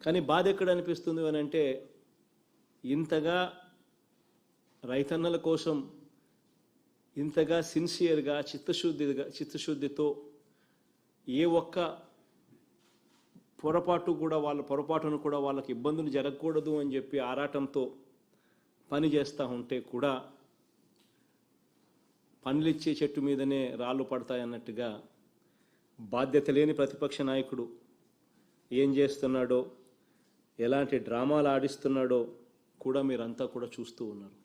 కానీ బాధ ఎక్కడ అనిపిస్తుంది అని అంటే ఇంతగా రైతన్నల కోసం ఇంతగా సిన్సియర్గా చిత్తశుద్ధిగా చిత్తశుద్ధితో ఏ ఒక్క పొరపాటు కూడా వాళ్ళ పొరపాటును కూడా వాళ్ళకి ఇబ్బందులు జరగకూడదు అని చెప్పి ఆరాటంతో పని చేస్తూ ఉంటే కూడా పనులిచ్చే చెట్టు మీదనే రాళ్ళు పడతాయన్నట్టుగా బాధ్యత లేని ప్రతిపక్ష నాయకుడు ఏం చేస్తున్నాడో ఎలాంటి డ్రామాలు ఆడిస్తున్నాడో కూడా మీరంతా కూడా చూస్తూ ఉన్నారు.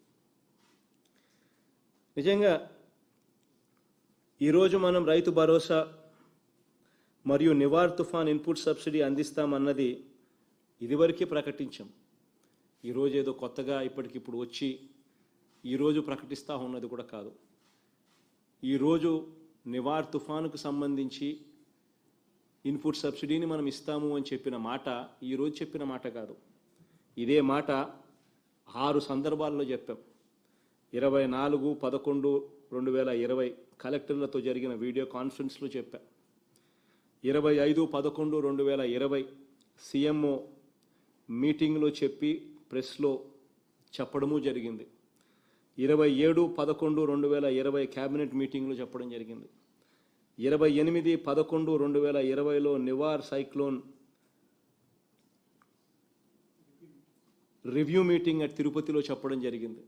నిజంగా ఈరోజు మనం రైతు భరోసా మరియు నివార్ తుఫాన్ ఇన్పుట్ సబ్సిడీ అందిస్తామన్నది ఇదివరకే ప్రకటించాం. ఈరోజు ఏదో కొత్తగా ఇప్పటికిప్పుడు వచ్చి ఈరోజు ప్రకటిస్తూ ఉన్నది కూడా కాదు. ఈరోజు నివార్ తుఫానుకు సంబంధించి ఇన్పుట్ సబ్సిడీని మనం ఇస్తాము అని చెప్పిన మాట ఈరోజు చెప్పిన మాట కాదు. ఇదే మాట ఆరు సందర్భాల్లో చెప్పాం. ఇరవై నాలుగు పదకొండు రెండు వేల ఇరవై కలెక్టర్లతో జరిగిన వీడియో కాన్ఫరెన్స్లో చెప్పా. ఇరవై ఐదు పదకొండు రెండు వేల ఇరవై సీఎంఓ మీటింగ్లో చెప్పి ప్రెస్లో చెప్పడము జరిగింది. ఇరవై ఏడు పదకొండు రెండు వేల ఇరవై క్యాబినెట్ మీటింగ్లో చెప్పడం జరిగింది. ఇరవై ఎనిమిది పదకొండు రెండు వేల ఇరవైలో Nivar cyclone review meeting at తిరుపతిలో చెప్పడం జరిగింది.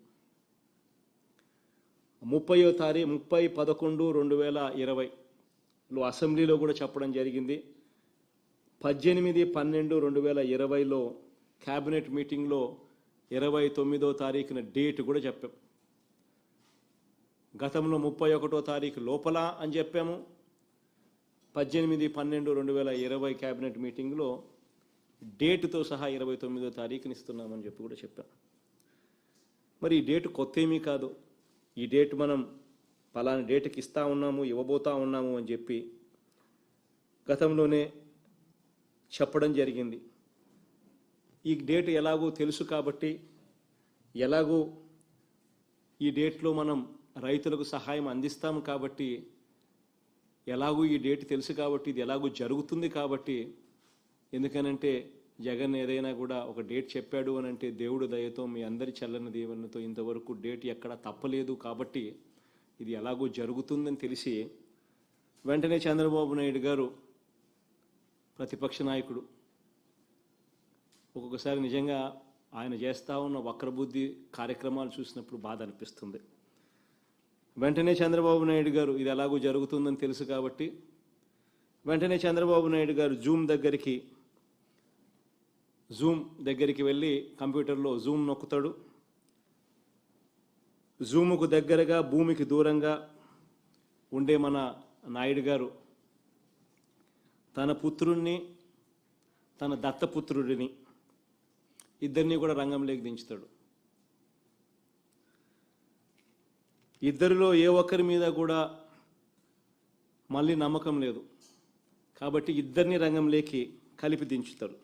ముప్పయో తారీఖు ముప్పై పదకొండు రెండు వేల ఇరవైలో అసెంబ్లీలో కూడా చెప్పడం జరిగింది. పద్దెనిమిది పన్నెండు రెండు వేల ఇరవైలో క్యాబినెట్ మీటింగ్లో ఇరవై తొమ్మిదో తారీఖున డేట్ కూడా చెప్పాం. గతంలో ముప్పై ఒకటో తారీఖు లోపల అని చెప్పాము. పద్దెనిమిది పన్నెండు రెండు వేల ఇరవై క్యాబినెట్ మీటింగ్లో డేటుతో సహా ఇరవై తొమ్మిదో తారీఖుని ఇస్తున్నామని చెప్పి కూడా చెప్పాం. మరి ఈ డేటు కొత్త ఏమీ కాదు. ఈ డేట్ మనం పలానా డేట్కి ఇస్తా ఉన్నాము ఇవ్వబోతా ఉన్నాము అని చెప్పి గతంలోనే చెప్పడం జరిగింది. ఈ డేట్ ఎలాగో తెలుసు కాబట్టి ఎలాగో ఈ డేట్లో మనం రైతులకు సహాయం అందిస్తాము కాబట్టి ఎలాగూ ఈ డేట్ తెలుసు కాబట్టి ఇది ఎలాగో జరుగుతుంది కాబట్టి ఎందుకనంటే జగన్ ఏదైనా కూడా ఒక డేట్ చెప్పాడు అని అంటే దేవుడు దయతో మీ అందరి చల్లని దీవెనతో ఇంతవరకు డేట్ ఎక్కడ తప్పలేదు కాబట్టి ఇది ఎలాగో జరుగుతుందని తెలిసి వెంటనే చంద్రబాబు నాయుడు గారు ప్రతిపక్ష నాయకుడు ఒక్కొక్కసారి నిజంగా ఆయన చేస్తా ఉన్న వక్రబుద్ధి కార్యక్రమాలు చూసినప్పుడు బాధ అనిపిస్తుంది. వెంటనే చంద్రబాబు నాయుడు గారు ఇది ఎలాగో జరుగుతుందని తెలుసు కాబట్టి వెంటనే చంద్రబాబు నాయుడు గారు జూమ్ దగ్గరికి జూమ్ దగ్గరికి వెళ్ళి కంప్యూటర్లో జూమ్ నొక్కుతాడు. జూముకు దగ్గరగా భూమికి దూరంగా ఉండే మన నాయుడు గారు తన పుత్రుణ్ణి తన దత్తపుత్రుడిని ఇద్దరిని కూడా రంగంలోకి దించుతాడు. ఇద్దరిలో ఏ ఒక్కరి మీద కూడా మళ్ళీ నమ్మకం లేదు. కాబట్టి ఇద్దరిని రంగంలోకి కలిపి దించుతారు.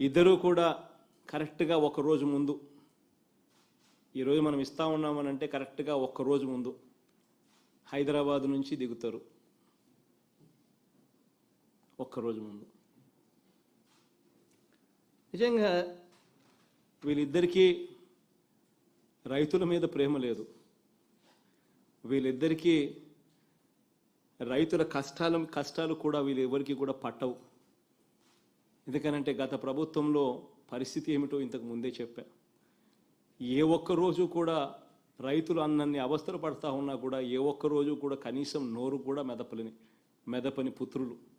ఇద్దరూ కూడా కరెక్ట్గా ఒక రోజు ముందు ఈరోజు మనం ఇస్తా ఉన్నామనంటే కరెక్ట్గా ఒక్క రోజు ముందు హైదరాబాద్ నుంచి దిగుతారు. ఒక్కరోజు ముందు. నిజంగా వీళ్ళిద్దరికీ రైతుల మీద ప్రేమ లేదు. వీళ్ళిద్దరికీ రైతుల కష్టాలు కష్టాలు కూడా వీళ్ళు ఎవరికి కూడా పట్టవు. ఎందుకనంటే గత ప్రభుత్వంలో పరిస్థితి ఏమిటో ఇంతకు ముందే చెప్పా. ఏ ఒక్క రోజు కూడా రైతులు అన్నన్ని అవస్థలు పడతా ఉన్నా కూడా ఏ ఒక్క రోజు కూడా కనీసం నోరు కూడా మెదపలని మెదపని పుత్రులు.